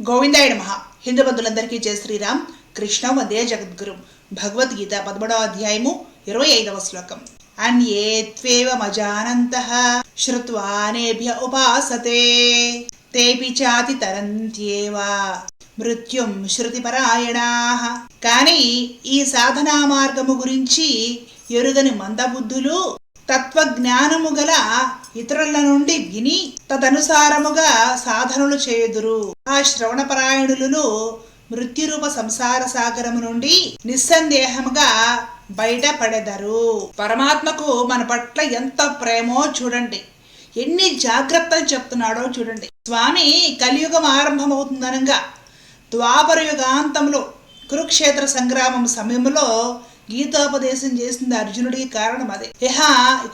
గోవిందాయ మహా హిందూ బంధులందరికీ జయ శ్రీరామ్. కృష్ణ వందే జగద్గురు. భగవద్గీత పదమూడవ అధ్యాయము ఇరవై ఐదవ శ్లోకం. అన్యే త్వేవమజానంత శ్రుత్వానేభ్య ఉపాసతే. తేపి చాతి తరంత్యేవా. మృత్యుం శృతిపరాయణా. కానీ ఈ సాధనా మార్గము గురించి ఎరుగని మందబుద్ధులు తత్వజ్ఞానము గల ఇతరుల నుండి విని తదనుసారముగా సాధనలు చేయుదురు. ఆ శ్రవణపరాయణులను మృత్యురూప సంసార సాగరము నుండి నిస్సందేహముగా బయటపడెదరు. పరమాత్మకు మన పట్ల ఎంత ప్రేమో చూడండి. ఎన్ని జాగ్రత్తలు చెప్తున్నాడో చూడండి. స్వామి కలియుగం ఆరంభమవుతుందనగా ద్వాపర యుగాంతంలో కురుక్షేత్ర సంగ్రామం సమయంలో గీతోపదేశం చేసింది అర్జునుడికి కారణం అదే. ఇహ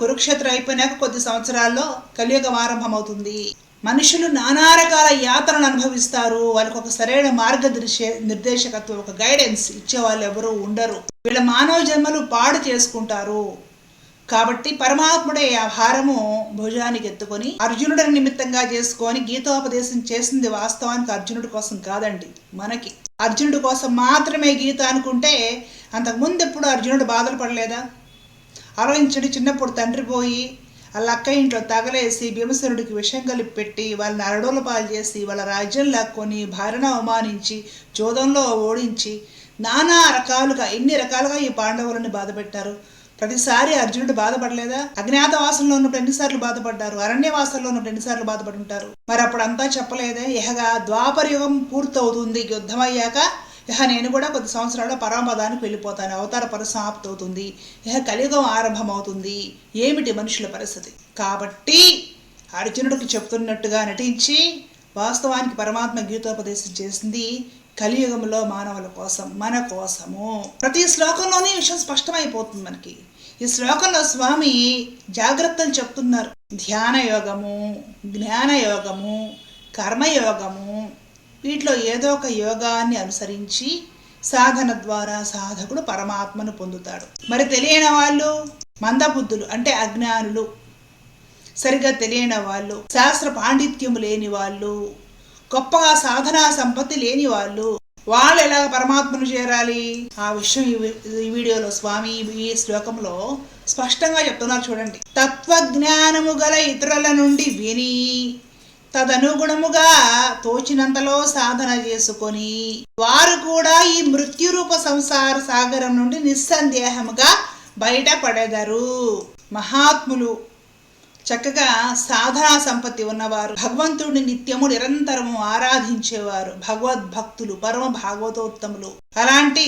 కురుక్షేత్రం అయిపోయినాక కొద్ది సంవత్సరాల్లో కలియుగం ఆరంభమవుతుంది మనుషులు నానా రకాల యాత్రను అనుభవిస్తారు. వాళ్ళకి ఒక సరైన మార్గదర్శ నిర్దేశకత్వం ఒక గైడెన్స్ ఇచ్చే వాళ్ళు ఎవరు ఉండరు. వీళ్ళ మానవ జన్మలు పాడు చేసుకుంటారు. కాబట్టి పరమాత్ముడే ఆ భారము భుజానికి ఎత్తుకొని అర్జునుడిని నిమిత్తంగా చేసుకొని గీతోపదేశం చేసింది వాస్తవానికి అర్జునుడి కోసం కాదండి మనకి. అర్జునుడి కోసం మాత్రమే గీత అనుకుంటే అంతకుముందు ఎప్పుడు అర్జునుడు బాధలు పడలేదా? ఆలోచించండి చిన్నప్పుడు తండ్రి పోయి వాళ్ళ అక్క ఇంట్లో తగలేసి భీమసేనుడికి విషం కలిపి పెట్టి వాళ్ళని అరడోల పాలు చేసి వాళ్ళ రాజ్యం లాక్కొని భార్యను అవమానించి చోదంలో ఓడించి నానా రకాలుగా ఎన్ని రకాలుగా ఈ పాండవులను బాధపెట్టారు? ప్రతిసారి అర్జునుడు బాధపడలేదా? అజ్ఞాతవాసంలో ఉన్నప్పుడు ఎన్నిసార్లు బాధపడ్డారు? అరణ్యవాసంలో ఉన్నప్పుడు ఎన్నిసార్లు బాధపడుంటారు? మరి అప్పుడు అంతా చెప్పలేదే. ఇహగా ద్వాపర యుగం పూర్తవుతుంది. యుద్ధం అయ్యాక ఇహ నేను కూడా కొద్ది సంవత్సరాల్లో పరమపదానికి వెళ్ళిపోతాను. అవతార పరిసమాప్తి అవుతుంది ఇహ కలియుగం ఆరంభమవుతుంది. ఏమిటి మనుషుల పరిస్థితి? కాబట్టి అర్జునుడికి చెప్తున్నట్టుగా నటించి వాస్తవానికి పరమాత్మ గీతోపదేశం చేసింది కలియుగంలో మానవుల కోసం మన కోసము. ప్రతి శ్లోకంలోనే విషయం స్పష్టమైపోతుంది మనకి. ఈ శ్లోకంలో స్వామి జాగ్రత్తలు చెప్తున్నారు. ధ్యాన యోగము జ్ఞాన యోగము కర్మయోగము వీటిలో ఏదో ఒక యోగాన్ని అనుసరించి సాధన ద్వారా సాధకుడు పరమాత్మను పొందుతాడు. మరి తెలియని వాళ్ళు మందబుద్ధులు అంటే అజ్ఞానులు సరిగ్గా తెలియని వాళ్ళు శాస్త్ర పాండిత్యం లేని వాళ్ళు గొప్పగా సాధనా సంపత్తి లేని వాళ్ళు. వాళ్ళు ఎలా పరమాత్మను చేరాలి? ఆ విషయం ఈ వీడియోలో స్వామి ఈ శ్లోకంలో స్పష్టంగా చెప్తున్నారు చూడండి. తత్వజ్ఞానము గల ఇతరుల నుండి విని తదనుగుణముగా తోచినంతలో సాధన చేసుకొని వారు కూడా ఈ మృత్యురూప సంసార సాగరం నుండి నిస్సందేహముగా బయటపడెదరు. మహాత్ములు చక్కగా సాధనా సంపత్తి ఉన్నవారు. భగవంతుడిని నిత్యము నిరంతరము ఆరాధించేవారు. భగవద్భక్తులు పరమ భాగవతోత్తములు. అలాంటి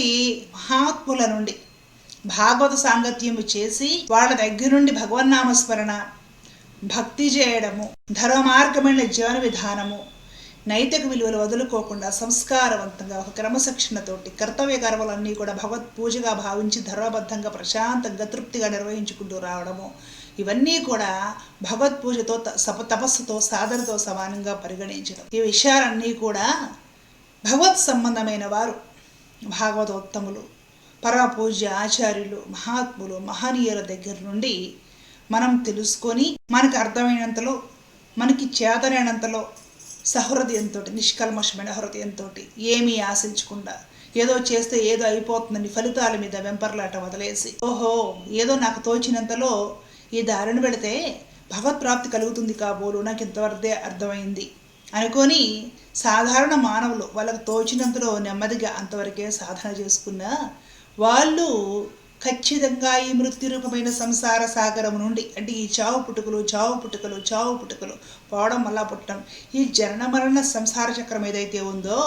మహాత్ముల నుండి భాగవత సాంగత్యము చేసి వాళ్ళ దగ్గర నుండి భగవన్నామస్మరణ భక్తి చేయడము ధర్మ మార్గమైన జీవన విధానము నైతిక విలువలు వదులుకోకుండా సంస్కారవంతంగా ఒక క్రమశిక్షణతోటి కర్తవ్య గర్వలన్నీ కూడా భగవత్ పూజగా భావించి ధర్మబద్ధంగా ప్రశాంతంగా తృప్తిగా నిర్వహించుకుంటూ రావడము ఇవన్నీ కూడా భగవత్పూజతో త- సప తపస్సుతో సాధనతో సమానంగా పరిగణించడం. ఈ విషయాలన్నీ కూడా భగవత్ సంబంధమైన వారు. భాగవతోత్తములు పరమపూజ్య ఆచార్యులు మహాత్ములు మహనీయుల దగ్గర నుండి మనం తెలుసుకొని మనకు అర్థమైనంతలో మనకి చేతనైనంతలో సహృదయంతో నిష్కల్మషమైన హృదయంతో ఏమీ ఆశించకుండా ఏదో చేస్తే ఏదో అయిపోతుందని ఫలితాల మీద వెంపర్లాట వదిలేసి ఓహో ఏదో నాకు తోచినంతలో ఈ దారిని పెడితే భగవత్ప్రాప్తి కలుగుతుంది కాబోలు. నాకు ఇంతవరకే అర్థమైంది. అనుకొని సాధారణ మానవులు వాళ్ళకు తోచినంతలో నెమ్మదిగా అంతవరకే సాధన చేసుకున్న వాళ్ళు ఖచ్చితంగా ఈ మృత్యురూపమైన సంసార సాగరం నుండి అంటే ఈ చావు పుట్టుకలు చావు పుట్టుకలు చావు పుట్టుకలు పోవడం వల్ల పుట్టడం ఈ జనన మరణ సంసార చక్రం ఏదైతే ఉందో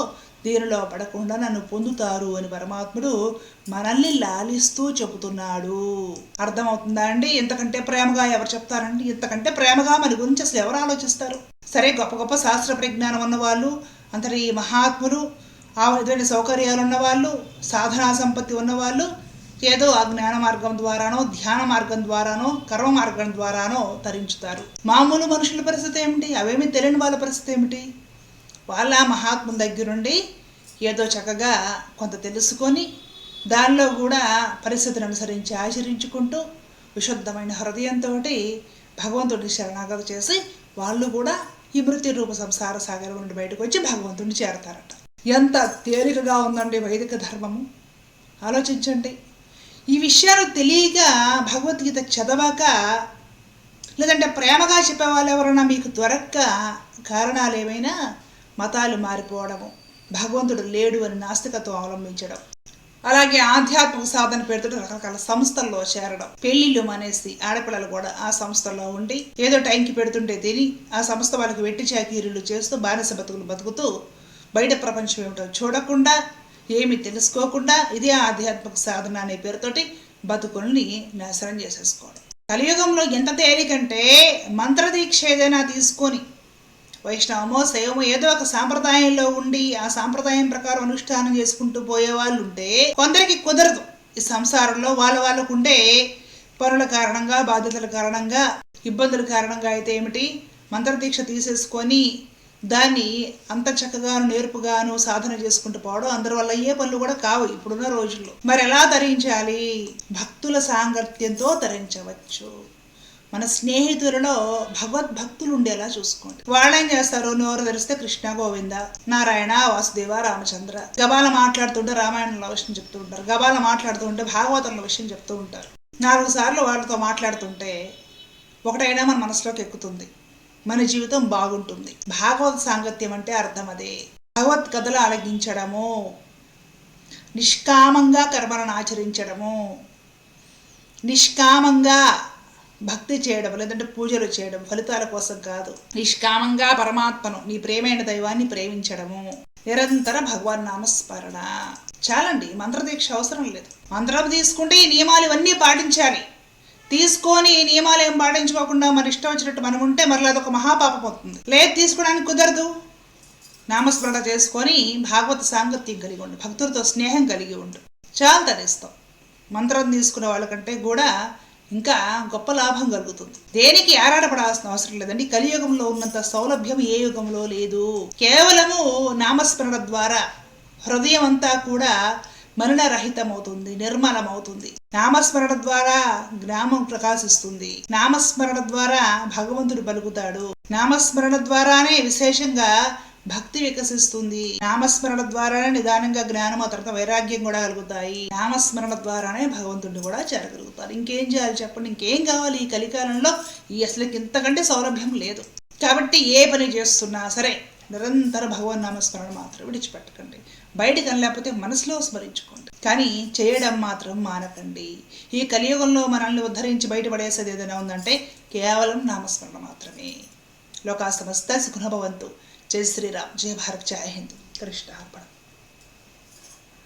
దీనిలో పడకుండా నన్ను పొందుతారు అని పరమాత్ముడు మనల్ని లాలిస్తూ చెబుతున్నాడు. అర్థమవుతుందా అండి? ఇంతకంటే ప్రేమగా ఎవరు చెప్తారండి? ఇంతకంటే ప్రేమగా మన గురించి అసలు ఎవరు ఆలోచిస్తారు? సరే గొప్ప గొప్ప శాస్త్ర పరిజ్ఞానం ఉన్నవాళ్ళు అంతటి మహాత్ములు ఆ విధమైన సౌకర్యాలు ఉన్నవాళ్ళు సాధనా సంపత్తి ఉన్నవాళ్ళు ఏదో ఆ జ్ఞాన మార్గం ద్వారానో ధ్యాన మార్గం ద్వారానో కర్మ మార్గం ద్వారానో తరించుతారు. మామూలు మనుషుల పరిస్థితి ఏమిటి? అవేమీ తెలియని వాళ్ళ పరిస్థితి ఏమిటి? వాళ్ళ మహాత్ముల దగ్గరుండి ఏదో చక్కగా కొంత తెలుసుకొని దానిలో కూడా పరిస్థితిని అనుసరించి ఆచరించుకుంటూ విశుద్ధమైన హృదయంతో భగవంతుడిని శరణాగతి చేసి వాళ్ళు కూడా ఈ మృత్యు రూప సంసార సాగరం నుండి బయటకు వచ్చి భగవంతుడిని చేరతారట. ఎంత తేలికగా ఉందండి వైదిక ధర్మము? ఆలోచించండి. ఈ విషయాలు తెలియక భగవద్గీత చదవక లేదంటే ప్రేమగా చెప్పే వాళ్ళు ఎవరైనా మీకు దొరక్క కారణాలు ఏమైనా మతాలు మారిపోవడము భగవంతుడు లేడు అని నాస్తికత్వం అవలంబించడం అలాగే ఆధ్యాత్మిక సాధన పేరుతో రకరకాల సంస్థల్లో చేరడం పెళ్ళిళ్ళు మానేసి ఆడపిల్లలు కూడా ఆ సంస్థల్లో ఉండి ఏదో టైంకి పెడుతుంటే తిని ఆ సంస్థ వాళ్ళకి వెట్టి చాకీరులు చేస్తూ బానిస బతుకులు బతుకుతూ బయట ప్రపంచం ఏమిటో చూడకుండా ఏమి తెలుసుకోకుండా ఇదే ఆధ్యాత్మిక సాధన అనే పేరుతోటి బతుకుల్ని నాశనం చేసేసుకోవడం. కలియుగంలో ఎంత తేలికంటే మంత్రదీక్ష ఏదైనా తీసుకొని వైష్ణవమో శైవమో ఏదో ఒక సాంప్రదాయంలో ఉండి ఆ సాంప్రదాయం ప్రకారం అనుష్ఠానం చేసుకుంటూ పోయే వాళ్ళు ఉంటే కొందరికి కుదరదు. ఈ సంసారంలో వాళ్ళ వాళ్ళకు ఉండే పనుల కారణంగా బాధ్యతల కారణంగా ఇబ్బందుల కారణంగా అయితే ఏమిటి? మంత్రదీక్ష తీసేసుకొని దాన్ని అంత చక్కగాను నేర్పుగాను సాధన చేసుకుంటూ పోవడం అందరి వల్ల అయ్యే పనులు కూడా కావు ఇప్పుడున్న రోజుల్లో. మరి ఎలా ధరించాలి? భక్తుల సాంగత్యంతో ధరించవచ్చు. మన స్నేహితులలో భగవద్భక్తులు ఉండేలా చూసుకోండి. వాళ్ళు ఏం చేస్తారు నోరు తెరిస్తే కృష్ణ గోవింద నారాయణ వాసుదేవ రామచంద్ర. గబాల మాట్లాడుతుంటే రామాయణంలో విషయం చెప్తూ ఉంటారు. గబాల మాట్లాడుతుంటే భాగవతంలో విషయం చెప్తూ ఉంటారు. నాలుగు సార్లు వాళ్ళతో మాట్లాడుతుంటే ఒకటైనా మన మనసులోకి ఎక్కుతుంది. మన జీవితం బాగుంటుంది. భాగవత సాంగత్యం అంటే అర్థం అదే. భగవత్ కథలు ఆలగించడము నిష్కామంగా కర్మలను ఆచరించడము నిష్కామంగా భక్తి చేయడం లేదంటే పూజలు చేయడం ఫలితాల కోసం కాదు. నిష్కామంగా పరమాత్మను నీ ప్రేమైన దైవాన్ని ప్రేమించడము. నిరంతర భగవాన్ నామస్మరణ. చాలండి మంత్రదీక్ష అవసరం లేదు. మంత్రం తీసుకుంటే ఈ నియమాలు ఇవన్నీ పాటించాలి. తీసుకొని ఈ నియమాలు ఏం పాటించుకోకుండా మన ఇష్టం వచ్చినట్టు మనం ఉంటే మరలా అదొక మహాపాపం అవుతుంది. లేదు తీసుకోవడానికి కుదరదు. నామస్మరణ చేసుకొని భాగవత సాంగత్యం కలిగి ఉండు భక్తులతో స్నేహం కలిగి ఉండు. చాలా తరిస్తాం మంత్రం తీసుకునే వాళ్ళకంటే కూడా ఇంకా గొప్ప లాభం కలుగుతుంది. దేనికి ఆరాటపడాల్సిన అవసరం లేదండి. కలియుగంలో ఉన్నంత సౌలభ్యం ఏ యుగంలో లేదు. కేవలము నామస్మరణ ద్వారా హృదయం అంతా కూడా మరణరహితమవుతుంది నిర్మలమవుతుంది. నామస్మరణ ద్వారా జ్ఞానం ప్రకాశిస్తుంది. నామస్మరణ ద్వారా భగవంతుడు పలుకుతాడు నామస్మరణ ద్వారానే విశేషంగా భక్తి వికసిస్తుంది. నామస్మరణ ద్వారానే నిదానంగా జ్ఞానం ఆ తర్వాత వైరాగ్యం కూడా కలుగుతాయి. నామస్మరణ ద్వారానే భగవంతుడిని కూడా చేరగలుగుతారు ఇంకేం చేయాలి చెప్పండి? ఇంకేం కావాలి ఈ కలికాలంలో? ఈ అసలు ఇంతకంటే సౌలభ్యం లేదు. కాబట్టి ఏ పని చేస్తున్నా సరే నిరంతర భగవన్ నామస్మరణ మాత్రం విడిచిపెట్టకండి. బయటికి లేకపోతే మనసులో స్మరించుకోండి. కానీ చేయడం మాత్రం మానకండి. ఈ కలియుగంలో మనల్ని ఉద్ధరించి బయటపడేసేది ఏదైనా ఉందంటే కేవలం నామస్మరణ మాత్రమే. లోకా సమస్త సుఖభవంతు జై శ్రీరామ్ జయ భారత్ జయ హింద్ కృష్ణ అర్పణ